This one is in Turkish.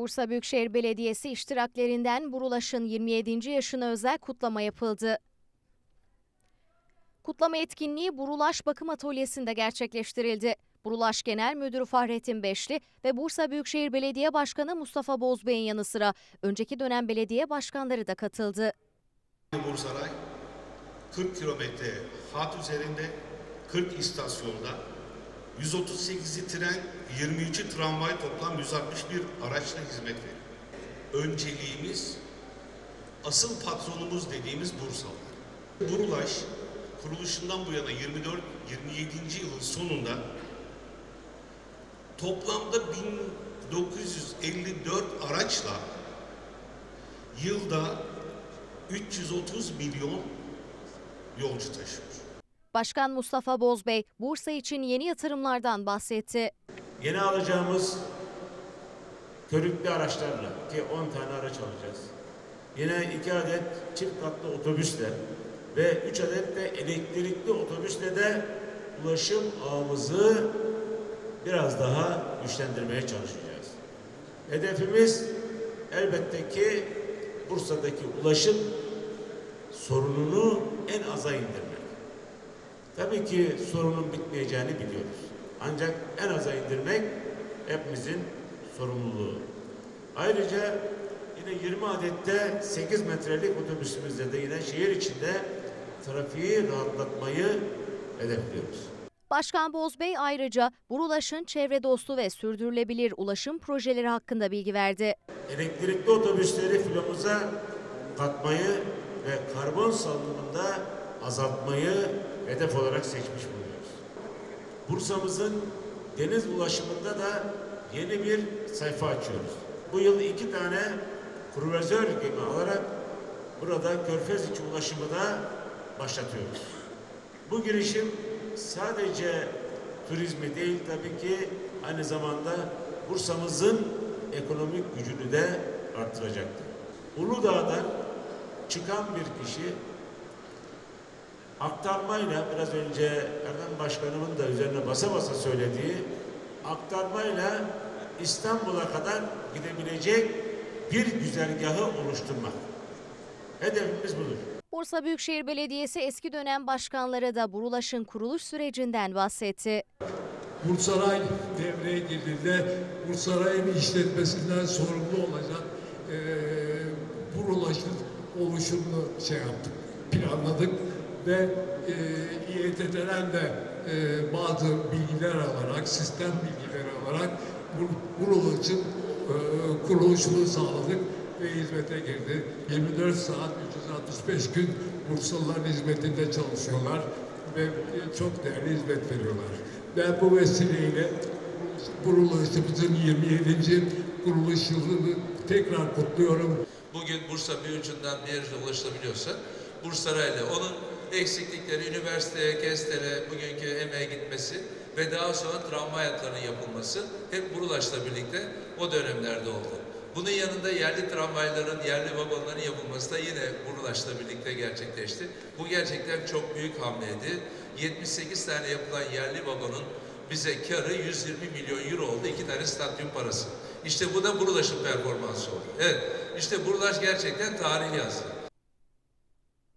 Bursa Büyükşehir Belediyesi iştiraklerinden Burulaş'ın 27. yaşına özel kutlama yapıldı. Kutlama etkinliği Burulaş Bakım Atölyesi'nde gerçekleştirildi. Burulaş Genel Müdürü Fahrettin Beşli ve Bursa Büyükşehir Belediye Başkanı Mustafa Bozbey'in yanı sıra önceki dönem belediye başkanları da katıldı. Bursaray 40 kilometre hat üzerinde 40 istasyonda 138'i tren, 23'ü tramvay toplam 161 araçla hizmet veriyor. Önceliğimiz asıl patronumuz dediğimiz Bursalı. Burulaş kuruluşundan bu yana 24-27. yılın sonunda toplamda 1954 araçla yılda 330 milyon yolcu taşıyor. Başkan Mustafa Bozbey, Bursa için yeni yatırımlardan bahsetti. Yeni alacağımız körüklü araçlarla ki 10 tane araç alacağız. Yine 2 adet çift katlı otobüsle ve 3 adet de elektrikli otobüsle de ulaşım ağımızı biraz daha güçlendirmeye çalışacağız. Hedefimiz elbette ki Bursa'daki ulaşım sorununu en aza indirmek. Tabii ki sorunun bitmeyeceğini biliyoruz. Ancak en aza indirmek hepimizin sorumluluğu. Ayrıca yine 20 adette 8 metrelik otobüsümüzde de yine şehir içinde trafiği rahatlatmayı hedefliyoruz. Başkan Bozbey ayrıca Burulaş'ın çevre dostu ve sürdürülebilir ulaşım projeleri hakkında bilgi verdi. Elektrikli otobüsleri filomuza katmayı ve karbon salınımında azaltmayı hedef olarak seçmiş bulunuyoruz. Bursa'mızın deniz ulaşımında da yeni bir sayfa açıyoruz. Bu yıl iki tane kruvazör gemi alarak burada Körfez içi ulaşımı da başlatıyoruz. Bu girişim sadece turizmi değil tabii ki aynı zamanda Bursa'mızın ekonomik gücünü de artıracaktır. Uludağ'dan çıkan bir kişi aktarmayla biraz önce Erdem Başkanımın da üzerine basa basa söylediği aktarmayla İstanbul'a kadar gidebilecek bir güzergahı oluşturmak. Hedefimiz budur. Bursa Büyükşehir Belediyesi eski dönem başkanları da Burulaş'ın kuruluş sürecinden bahsetti. Bursaray devreye girdiğinde Bursaray'ın işletmesinden sorumlu olacak eee bu ulaşım oluşumunu şey yaptık, planladık ve eee İETT'den de eee, bazı bilgiler alarak, sistem bilgileri alarak bu ulaşım eee, kuruluşunu sağladık ve hizmete girdi. 24 saat 365 gün Bursalıların hizmetinde çalışıyorlar ve e, çok değerli hizmet veriyorlar. Ben bu vesileyle kuruluşumuzun 27. kuruluş yılını tekrar kutluyorum. Bugün Bursa bir ucundan yere ulaşılabiliyorsa Bursaray'la onun eksiklikleri, üniversiteye, KESTER'e bugünkü emeğe gitmesi ve daha sonra tramvay hatlarının yapılması hep Burulaş'la birlikte o dönemlerde oldu. Bunun yanında yerli tramvayların, yerli vagonların yapılması da yine Burulaş'la birlikte gerçekleşti. Bu gerçekten çok büyük hamleydi. 78 tane yapılan yerli vagonun bize karı 120 milyon euro oldu. iki tane stadyum parası. İşte bu da Burulaş'ın performansı oldu. Evet, işte Burulaş gerçekten tarih yazdı.